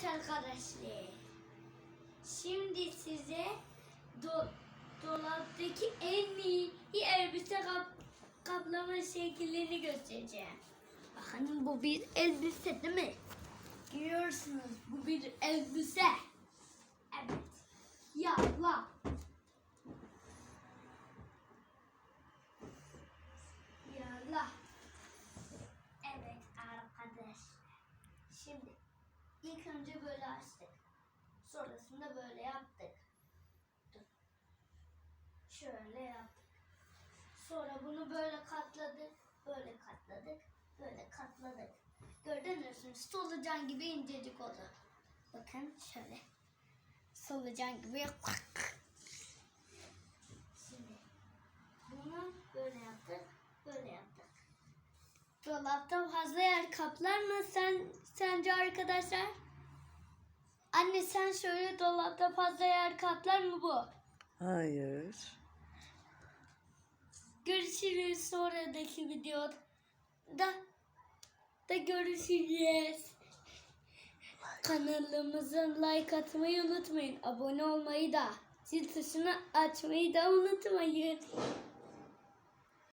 Evet arkadaşlar. Şimdi size do dolaptaki en iyi elbise kap kaplama şekillerini göstereceğim. Bakın bu bir elbise değil mi? Görüyorsunuz bu bir elbise. Evet. Yalla. Yalla. Evet arkadaşlar. Şimdi ilk önce böyle açtık. Sonrasında böyle yaptık. Dur. Şöyle yaptık. Sonra bunu böyle katladık. Böyle katladık. Böyle katladık. Gördünüz mü? Solucan gibi incecik oldu. Bakın şöyle. Solucan gibi. Şimdi bunu böyle yaptık. Böyle yaptık. Dolapta fazla yer kaplar mı sen sence arkadaşlar? Anne sen şöyle dolapta fazla yer kaplar mı bu? Hayır. Görüşürüz sonraki videoda. Da, da görüşürüz. Kanalımızın like atmayı unutmayın. Abone olmayı da zil tuşunu açmayı da unutmayın.